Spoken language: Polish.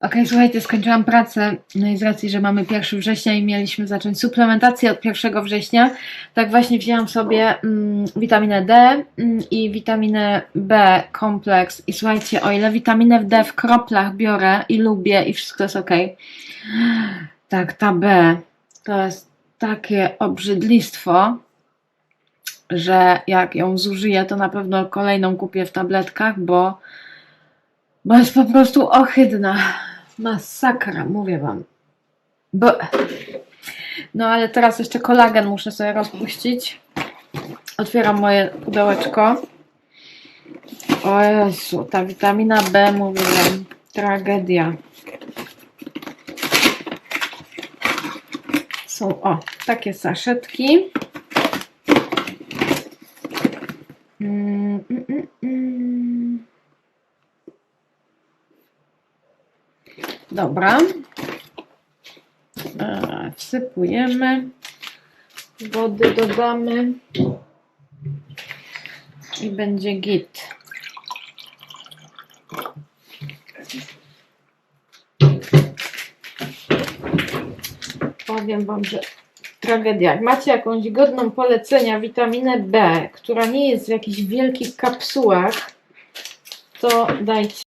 Okej, słuchajcie, skończyłam pracę. No i z racji, że mamy 1 września i mieliśmy zacząć suplementację od 1 września, tak właśnie wzięłam sobie mm, witaminę D mm, i witaminę B kompleks. I słuchajcie, o ile witaminę D w kroplach biorę i lubię i wszystko jest ok, tak, ta B to jest takie obrzydlistwo, że jak ją zużyję, to na pewno kolejną kupię w tabletkach, bo bo jest po prostu ohydna. Masakra, mówię wam. Bo... No ale teraz jeszcze kolagen muszę sobie rozpuścić. Otwieram moje pudełeczko. O Jezu, ta witamina B, mówię wam, tragedia. Są, o, takie saszetki. Mm, Dobra. Wsypujemy. Wody dodamy. I będzie git. Powiem Wam, że tragedia. Jak macie jakąś godną polecenia witaminę B, która nie jest w jakichś wielkich kapsułach, to dajcie.